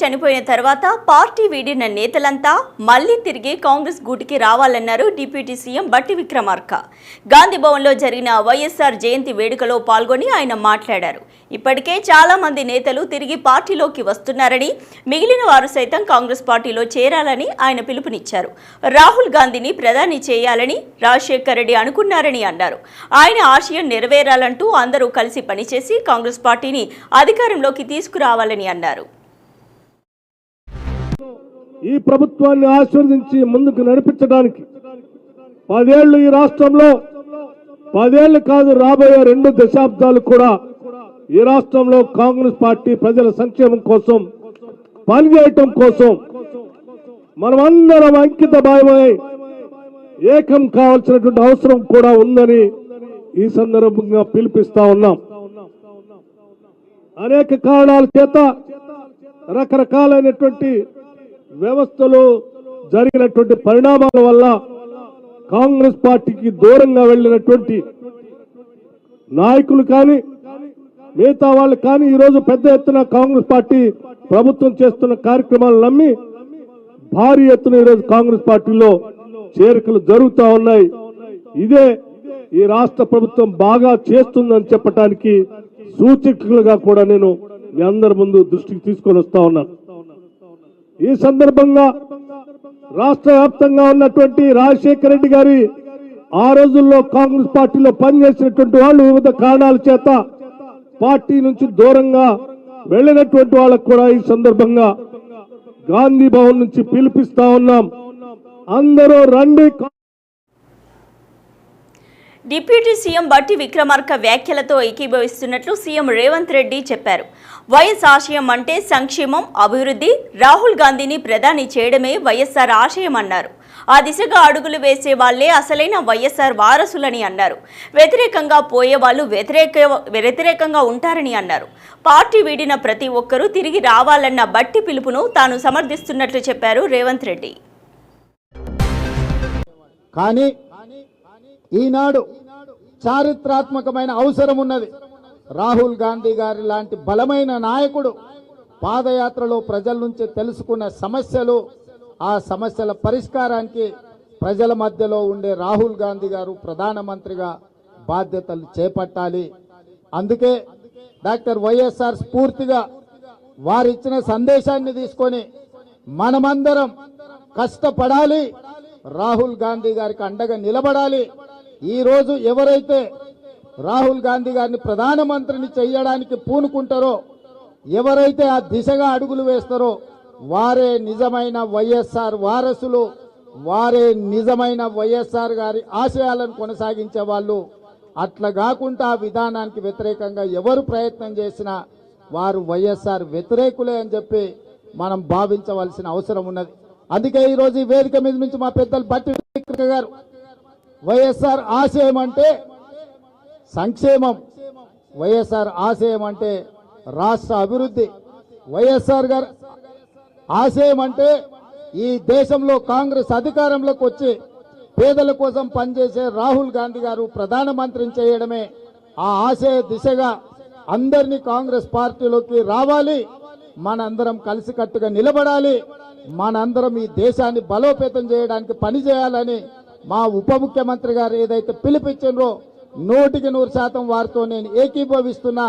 చనిపోయిన తర్వాత పార్టీ వీడిన నేతలంతా మళ్ళీ తిరిగి కాంగ్రెస్ గూటికి రావాలన్నారు డిప్యూటీ సీఎం బట్టి విక్రమార్క. గాంధీభవన్లో జరిగిన వైఎస్ఆర్ జయంతి వేడుకలో పాల్గొని ఆయన మాట్లాడారు. ఇప్పటికే చాలా మంది నేతలు తిరిగి పార్టీలోకి వస్తున్నారని మిగిలిన వారు సైతం కాంగ్రెస్ పార్టీలో చేరాలని ఆయన పిలుపునిచ్చారు. రాహుల్ గాంధీని ప్రధాని చేయాలని రాజశేఖర్ రెడ్డి అనుకున్నారని అన్నారు. ఆయన ఆశయం నెరవేరాలంటూ అందరూ కలిసి పనిచేసి కాంగ్రెస్ పార్టీని అధికారంలోకి తీసుకురావాలని అన్నారు. ఈ ప్రభుత్వాన్ని ఆశీర్వదించి ముందుకు నడిపించడానికి పదేళ్ళు ఈ రాష్ట్రంలో పదేళ్ళు కాదు రాబోయే రెండు దశాబ్దాలు కూడా ఈ రాష్ట్రంలో కాంగ్రెస్ పార్టీ ప్రజల సంక్షేమం కోసం పనిచేయటం కోసం మనమందరం అంకిత భావమై ఏకం కావాల్సినటువంటి అవసరం కూడా ఉందని ఈ సందర్భంగా పిలిపిస్తా ఉన్నాం. అనేక కారణాల చేత రకరకాలైనటువంటి వ్యవస్థలో జరిగినటువంటి పరిణామాల వల్ల కాంగ్రెస్ పార్టీకి దూరంగా వెళ్ళినటువంటి నాయకులు కానీ మిగతా వాళ్ళు కానీ ఈరోజు పెద్ద ఎత్తున కాంగ్రెస్ పార్టీ ప్రభుత్వం చేస్తున్న కార్యక్రమాలు నమ్మి భారీ ఎత్తున ఈరోజు కాంగ్రెస్ పార్టీలో చేరికలు జరుగుతూ ఉన్నాయి. ఇదే ఈ రాష్ట్ర ప్రభుత్వం బాగా చేస్తుందని చెప్పడానికి సూచకులుగా కూడా నేను మీ అందరి ముందు దృష్టికి తీసుకొని వస్తా ఉన్నాను. ఈ సందర్భంగా రాష్ట్ర వ్యాప్తంగా ఉన్నటువంటి రాజశేఖర రెడ్డి గారి ఆ రోజుల్లో కాంగ్రెస్ పార్టీలో పనిచేసినటువంటి వాళ్ళు వివిధ కారణాల చేత పార్టీ నుంచి దూరంగా వెళ్ళినటువంటి వాళ్ళకు కూడా ఈ సందర్భంగా గాంధీ భవన్ నుంచి పిలిపిస్తా ఉన్నాం. అందరూ రండి. డిప్యూటీ సీఎం బట్టి విక్రమార్క వ్యాఖ్యలతో ఏకీభవిస్తున్నట్లు సీఎం రేవంత్ రెడ్డి చెప్పారు. వైఎస్ ఆశయం అంటే సంక్షేమం అభివృద్ధి రాహుల్ గాంధీని ప్రధాని చేయడమే వైఎస్ఆర్ ఆశయం అన్నారు ఆ దిశగా అడుగులు వేసే వాళ్ళే అసలైన వైఎస్ఆర్ వారసులని అన్నారు. వ్యతిరేకంగా పోయే వాళ్ళు వ్యతిరేక వ్యతిరేకంగా ఉంటారని అన్నారు. పార్టీ వీడిన ప్రతి ఒక్కరూ తిరిగి రావాలన్న బట్టి పిలుపును తాను సమర్థిస్తున్నట్లు చెప్పారు రేవంత్ రెడ్డి. కానీ ఈనాడు చారిత్రాత్మకమైన అవసరం ఉన్నది రాహుల్ గాంధీ గారి లాంటి బలమైన నాయకుడు పాదయాత్రలో ప్రజల నుంచి తెలుసుకున్న సమస్యలు ఆ సమస్యల పరిష్కారానికి ప్రజల మధ్యలో ఉండే రాహుల్ గాంధీ గారు ప్రధానమంత్రిగా బాధ్యతలు చేపట్టాలి. అందుకే డాక్టర్ వైఎస్ఆర్ స్ఫూర్తిగా వారిచ్చిన సందేశాన్ని తీసుకొని మనమందరం కష్టపడాలి రాహుల్ గాంధీ గారికి అండగా నిలబడాలి. ఈరోజు ఎవరైతే రాహుల్ గాంధీ గారిని ప్రధానమంత్రిని చేయడానికి పూనుకుంటారో ఎవరైతే ఆ దిశగా అడుగులు వేస్తారో వారే నిజమైన వైఎస్ఆర్ వారసులు వారే నిజమైన వైఎస్ఆర్ గారి ఆశయాలను కొనసాగించే వాళ్ళు. అట్లా కాకుండా ఆ విధానానికి వ్యతిరేకంగా ఎవరు ప్రయత్నం చేసినా వారు వైఎస్ఆర్ వ్యతిరేకులే అని చెప్పి మనం భావించవలసిన అవసరం ఉన్నది. అందుకే ఈరోజు ఈ వేదిక మీద నుంచి మా పెద్దలు బట్టి గారు వైఎస్ఆర్ ఆశయం అంటే సంక్షేమం. వైఎస్ఆర్ ఆశయం అంటే రాష్ట్ర అభివృద్ధి. వైఎస్ఆర్ గారు ఆశయం అంటే ఈ దేశంలో కాంగ్రెస్ అధికారంలోకి వచ్చి పేదల కోసం పనిచేసే రాహుల్ గాంధీ గారు ప్రధానమంత్రిని చేయడమే ఆ ఆశయ దిశగా అందరినీ కాంగ్రెస్ పార్టీలోకి రావాలి. మనందరం కలిసికట్టుగా నిలబడాలి. మనందరం ఈ దేశాన్ని బలోపేతం చేయడానికి పని చేయాలని మా ఉప ముఖ్యమంత్రి గారు ఏదైతే పిలిపించారో నూటికి నూరు శాతం వారితో నేను ఏకీభవిస్తున్నా.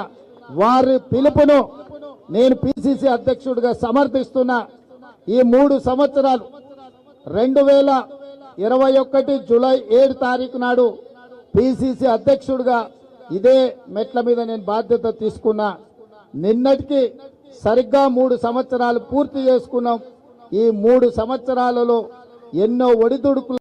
వారి పిలుపును నేను పిసిసి అధ్యక్షుడిగా సమర్థిస్తున్నా. ఈ మూడు సంవత్సరాలు రెండు వేల ఇరవై ఒకటి జూలై ఏడు తారీఖు నాడు పిసిసి అధ్యక్షుడిగా ఇదే మెట్ల మీద నేను బాధ్యత తీసుకున్నా. నిన్నటికి సరిగ్గా మూడు సంవత్సరాలు పూర్తి చేసుకున్నాం. ఈ మూడు సంవత్సరాలలో ఎన్నో ఒడిదుడుకులు